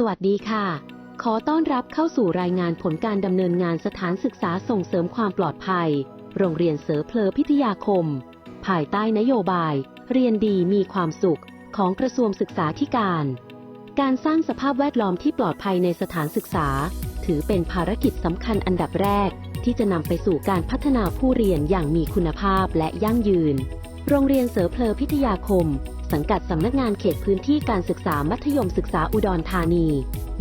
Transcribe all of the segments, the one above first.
สวัสดีค่ะ ขอต้อนรับเข้าสู่รายงานผลการดำเนินงานสถานศึกษาส่งเสริมความปลอดภัย โรงเรียนเสือเพลอพิทยาคม ภายใต้นโยบาย เรียนดีมีความสุขของกระทรวงศึกษาธิการ การสร้างสภาพแวดล้อมที่ปลอดภัยในสถานศึกษา ถือเป็นภารกิจสำคัญอันดับแรก ที่จะนำไปสู่การพัฒนาผู้เรียนอย่างมีคุณภาพและยั่งยืน โรงเรียนเสือเพลอพิทยาคม สังกัดสำนักงานเขตพื้นที่การศึกษามัธยมศึกษาอุดรธานี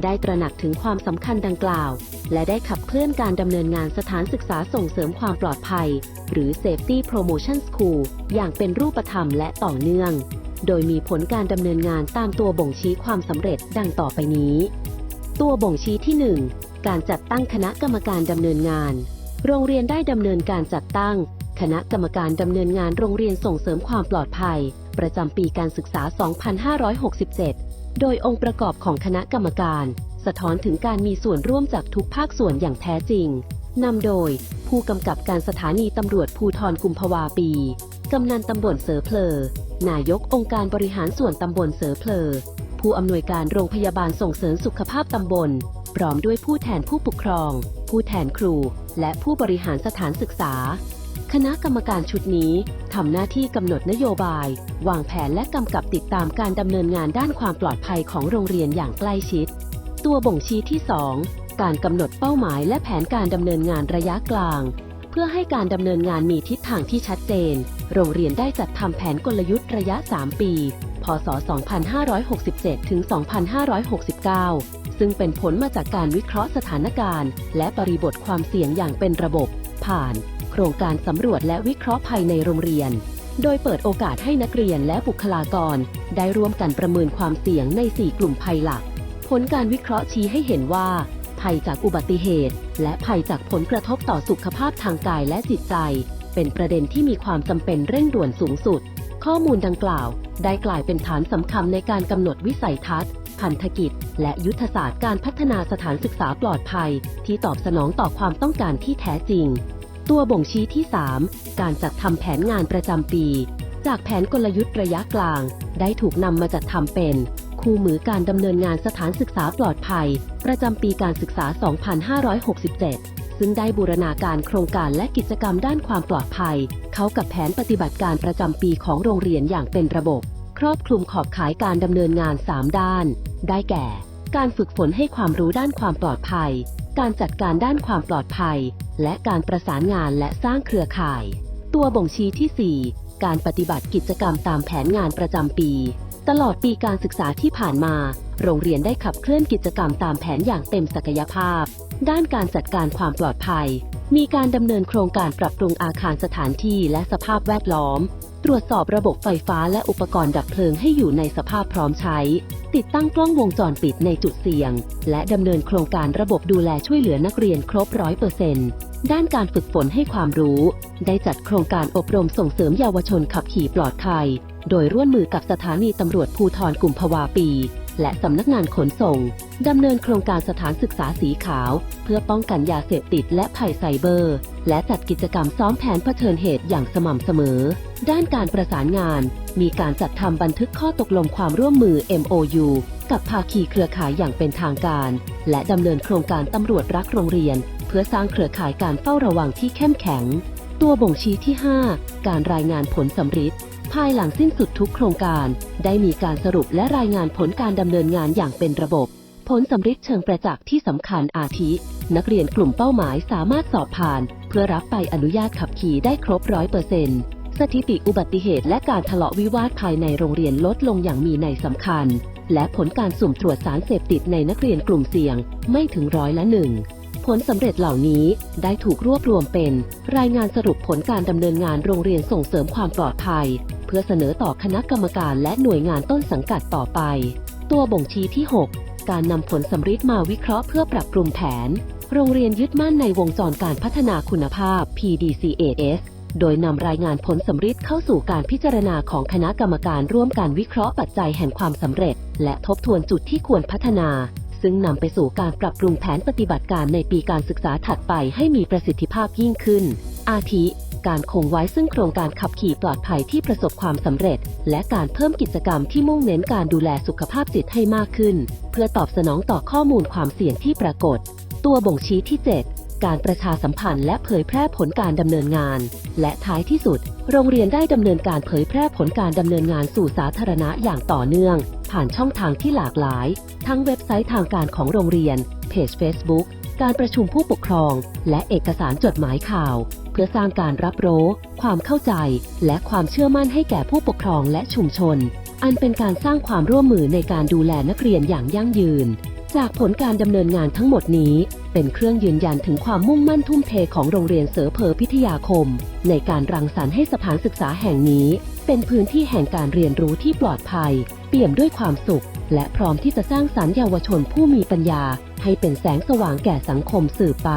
ได้ตระหนักถึงความสำคัญดังกล่าว และได้ขับเคลื่อนการดำเนินงานสถานศึกษาส่งเสริมความปลอดภัย หรือ Safety Promotion School อย่างเป็นรูปธรรมและต่อเนื่อง โดยมีผลการดำเนินงานตามตัวบ่งชี้ความสำเร็จดังต่อไปนี้ ตัวบ่งชี้ที่ 1 การจัดตั้งคณะกรรมการดำเนินงาน โรงเรียนได้ดำเนินการจัดตั้ง คณะกรรมการดำเนินงานโรงเรียนส่งเสริมความปลอดภัย ประจำปีการศึกษา 2567 โดยองค์ประกอบของคณะกรรมการ สะท้อนถึงการมีส่วนร่วมจากทุกภาคส่วนอย่างแท้จริง นำโดย ผู้กำกับการสถานีตำรวจภูทรกุมภาวาปี กำนันตำบลเสอเพลอนายกองค์การบริหารส่วนตำบลเสอเพลอ ผู้อำนวยการโรงพยาบาลส่งเสริมสุขภาพตำบล พร้อมด้วยผู้แทนผู้ปกครอง ผู้แทนครู และผู้บริหารสถานศึกษา คณะกรรมการชุดนี้ทำหน้าที่กำหนดนโยบาย วางแผนและกำกับติดตามการดำเนินงานด้านความปลอดภัยของโรงเรียนอย่างใกล้ชิด ตัวบ่งชี้ที่ 2 การกำหนดเป้าหมายและแผนการดำเนินงานระยะกลาง เพื่อให้การดำเนินงานมีทิศทางที่ชัดเจน โรงเรียนได้จัดทำแผนกลยุทธ์ระยะ 3 ปี พศ 2567 ถึง 2569 ซึ่งเป็นผลมาจากการวิเคราะห์สถานการณ์ และบริบทความเสี่ยงอย่างเป็นระบบผ่าน ครงการสำรวจและวิเคราะห์ภัยในโรงเรียน โดยเปิดโอกาสให้นักเรียนและบุคลากร ได้ร่วมกันประเมินความเสี่ยงใน 4 กลุ่มภัยหลัก ผลการวิเคราะห์ชี้ให้เห็นว่า ภัยจากอุบัติเหตุ และภัยจากผลกระทบต่อสุขภาพทางกายและจิตใจ เป็นประเด็นที่มีความจำเป็นเร่งด่วนสูงสุด ข้อมูลดังกล่าว ได้กลายเป็นฐานสำคัญในการกำหนดวิสัยทัศน์พันธกิจ และยุทธศาสตร์การพัฒนาสถานศึกษาปลอดภัย ที่ตอบสนองต่อความต้องการที่แท้จริง ตัวบ่งชี้ที่ 3 การจัดทำแผนงานประจำปี จากแผนกลยุทธ์ระยะกลาง ได้ถูกนำมาจัดทำเป็น คู่มือการดำเนินงานสถานศึกษาปลอดภัย ประจำปีการศึกษา 2567 ซึ่งได้บูรณาการโครงการและกิจกรรมด้านความปลอดภัย เข้ากับแผนปฏิบัติการประจำปีของโรงเรียนอย่างเป็นระบบ ครอบคลุมขอบข่ายการดำเนินงาน 3 ด้าน ได้แก่ การฝึกฝนให้ความรู้ด้านความปลอดภัย การจัดการด้านความปลอดภัย และการประสานงานและสร้างเครือข่าย ตัวบ่งชี้ที่ 4 การปฏิบัติกิจกรรมตามแผนงานประจำปี ตลอดปีการศึกษาที่ผ่านมา โรงเรียนได้ขับเคลื่อนกิจกรรมตามแผนอย่างเต็มศักยภาพ ด้านการจัดการความปลอดภัย มีการดำเนินโครงการปรับปรุงอาคารสถานที่และสภาพแวดล้อม ตรวจสอบระบบไฟฟ้าและอุปกรณ์ดับเพลิงให้อยู่ในสภาพพร้อมใช้ ติดตั้งกล้องวงจรปิดในจุดเสี่ยง และดำเนินโครงการระบบดูแลช่วยเหลือนักเรียนครบร้อยเปอร์เซ็นต์ด้านการฝึกฝนให้ความรู้ ได้จัดโครงการอบรมส่งเสริมเยาวชนขับขี่ปลอดภัย โดยร่วมมือกับสถานีตำรวจภูธรกุมภาวาปี และสำนักงานขนส่งดำเนินโครงการสถานศึกษาสีขาว เพื่อป้องกันยาเสพติดและภัยไซเบอร์ และจัดกิจกรรมซ้อมแผนเผชิญเหตุอย่างสม่ำเสมอ ด้านการประสานงาน มีการจัดทำบันทึกข้อตกลงความร่วมมือ MOU กับภาคีเครือข่ายอย่างเป็นทางการ และดำเนินโครงการตำรวจรักโรงเรียน เพื่อสร้างเครือข่ายการเฝ้าระวังที่เข้มแข็ง ตัวบ่งชี้ที่ 5 การรายงานผลสำฤทธิ์ ภายหลังสิ้นสุดทุกโครงการ ได้มีการสรุปและรายงานผลการดำเนินงานอย่างเป็นระบบ ผลสำฤทธิ์เชิงประจักษ์ที่สำคัญอาทิ นักเรียนกลุ่มเป้าหมายสามารถสอบผ่าน เพื่อรับใบอนุญาตขับขี่ได้ครบร้อยเปอร์เซ็นต์สถิติอุบัติเหตุและการทะเลาะวิวาทภายในโรงเรียนลดลงอย่างมีในยสำคัญ และผลการสุ่มตรวจสารเสพติดในนักเรียนกลุ่มเสี่ยงไม่ถึงร้อยละหนึ่งผลสำเร็จเหล่านี้ได้ถูกรวบรวมเป็น รายงานสรุปผลการดำเนินงานโรงเรียนส่งเสริมความปลอดภัย เพื่อเสนอต่อคณะกรรมการและหน่วยงานต้นสังกัดต่อไป ตัวบ่งชี้ที่ 6 การนำผลสำฤทธิ์มาวิเคราะห์เพื่อปรับปรุงแผน โรงเรียนยึดมั่นในวงจรการพัฒนาคุณภาพ PDCAS โดยนำรายงานผลสำฤทธิ์เข้าสู่การพิจารณาของคณะกรรมการร่วมการวิเคราะห์ปัจจัยแห่งความสำเร็จ และทบทวนจุดที่ควรพัฒนา ซึ่งนำไปสู่การปรับปรุงแผนปฏิบัติการในปีการศึกษาถัดไปให้มีประสิทธิภาพยิ่งขึ้น อาทิ การคงไว้ซึ่งโครงการขับขี่ปลอดภัยที่ประสบความสำเร็จ และการเพิ่มกิจกรรมที่มุ่งเน้นการดูแลสุขภาพจิตให้มากขึ้น เพื่อตอบสนองต่อข้อมูลความเสี่ยงที่ปรากฏ ตัวบ่งชี้ที่ 7 การประชาสัมพันธ์และเผยแพร่ผลการดำเนินงาน และท้ายที่สุด โรงเรียนได้ดำเนินการเผยแพร่ผลการดำเนินงานสู่สาธารณะอย่างต่อเนื่อง ผ่านช่องทางที่หลากหลาย ทั้งเว็บไซต์ทางการของโรงเรียน เพจ Facebook การประชุมผู้ปกครอง และเอกสารจดหมายข่าว พื่อสร้างการรับรู้ ความเข้าใจ และความเชื่อมั่นให้แก่ผู้ปกครองและชุมชน อันเป็นการสร้างความร่วมมือในการดูแลนักเรียนอย่างยั่งยืน จากผลการดำเนินงานทั้งหมดนี้ เป็นเครื่องยืนยันถึงความมุ่งมั่นทุ่มเทของโรงเรียนเสือเพอพิทยาคม ในการรังสรรค์ให้สถานศึกษาแห่งนี้ เป็นพื้นที่แห่งการเรียนรู้ที่ปลอดภัย เปี่ยมด้วยความสุข และพร้อมที่จะสร้างสรรค์เยาวชนผู้มีปัญญา ให้เป็นแสงสว่างแก่สังคมสืบไป